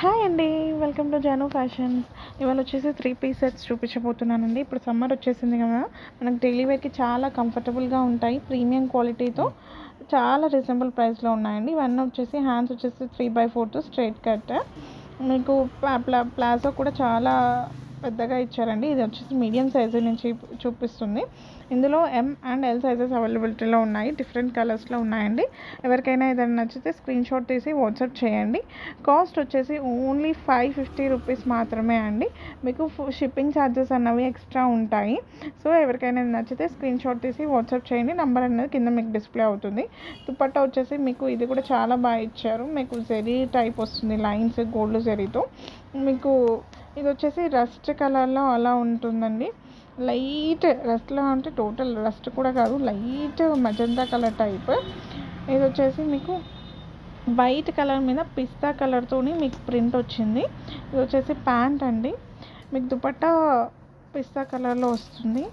Hi అండి welcome to Janu fashions ఇవాళ వచ్చేసి త్రీ పీస్ సెట్స్ చూపించబోతున్నానండి. ఇప్పుడు సమ్మర్ వచ్చేసింది కదా మనకు డైలీ వేర్కి చాలా కంఫర్టబుల్గా ఉంటాయి. ప్రీమియం క్వాలిటీతో చాలా రీజనబుల్ ప్రైస్లో ఉన్నాయండి. ఇవన్నీ వచ్చేసి హ్యాండ్స్ వచ్చేసి three by fourth straight cut మీకు ప్లా ప్లా ప్లాజో కూడా చాలా పెద్దగా ఇచ్చారండి. ఇది వచ్చేసి మీడియం సైజు నుంచి చూపిస్తుంది. ఇందులో ఎం అండ్ ఎల్ సైజెస్ అవైలబిలిటీలో ఉన్నాయి. డిఫరెంట్ కలర్స్లో ఉన్నాయండి. ఎవరికైనా ఏదైనా నచ్చితే స్క్రీన్ షాట్ తీసి వాట్సాప్ చేయండి. కాస్ట్ వచ్చేసి ఓన్లీ ఫైవ్ ఫిఫ్టీ రూపీస్ మాత్రమే అండి. మీకు షిప్పింగ్ ఛార్జెస్ అన్నవి ఎక్స్ట్రా ఉంటాయి. సో ఎవరికైనా నచ్చితే స్క్రీన్ షాట్ తీసి వాట్సాప్ చేయండి. నెంబర్ అనేది కింద మీకు డిస్ప్లే అవుతుంది. దుపట్టా వచ్చేసి మీకు ఇది కూడా చాలా బాగా ఇచ్చారు. మీకు జెరీ టైప్ వస్తుంది. లైన్స్ గోల్డ్ జెరీతో మీకు ఇది వచ్చేసి రస్ట్ కలర్లో అలా ఉంటుందండి. లైట్ రస్ట్లో అంటే టోటల్ రస్ట్ కూడా కాదు లైట్ మజంతా కలర్ టైప్ ఇది వచ్చేసి మీకు వైట్ కలర్ మీద పిస్తా కలర్తోని మీకు ప్రింట్ వచ్చింది. ఇది వచ్చేసి ప్యాంట్ అండి. మీకు దుపట్టా పిస్తా కలర్లో వస్తుంది.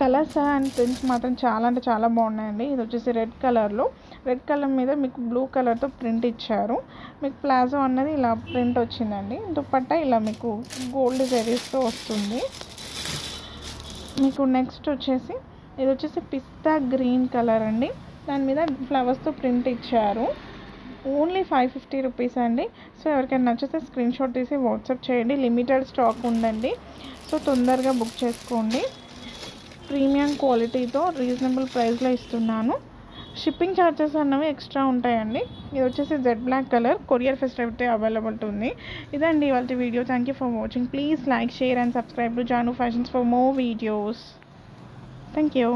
కలర్స్ అండ్ ప్రింట్స్ మాత్రం చాలా అంటే చాలా బాగున్నాయండి. ఇది వచ్చేసి రెడ్ కలర్లో రెడ్ కలర్ మీద మీకు బ్లూ కలర్తో ప్రింట్ ఇచ్చారు. మీకు ప్లాజో అన్నది ఇలా ప్రింట్ వచ్చిందండి. దుపట్టా ఇలా మీకు గోల్డ్ జరీస్తో వస్తుంది. మీకు నెక్స్ట్ వచ్చేసి ఇది వచ్చేసి పిస్తా గ్రీన్ కలర్ అండి. దాని మీద ఫ్లవర్స్తో ప్రింట్ ఇచ్చారు. ఓన్లీ ఫైవ్ ఫిఫ్టీ రూపీస్ అండి. సో ఎవరికైనా నచ్చితే స్క్రీన్ షాట్ తీసి వాట్సాప్ చేయండి. లిమిటెడ్ స్టాక్ ఉందండి. సో తొందరగా బుక్ చేసుకోండి. ప్రీమియం క్వాలిటీతో రీజనబుల్ ప్రైస్లో ఇస్తున్నాను. షిప్పింగ్ ఛార్జెస్ అన్నవి ఎక్స్ట్రా ఉంటాయండి. ఇది వచ్చేసి jet black colour courier facility available ఉంది. ఇదండి ఇవాళ video thank you for watching please like share and subscribe to Janu fashions for more videos thank you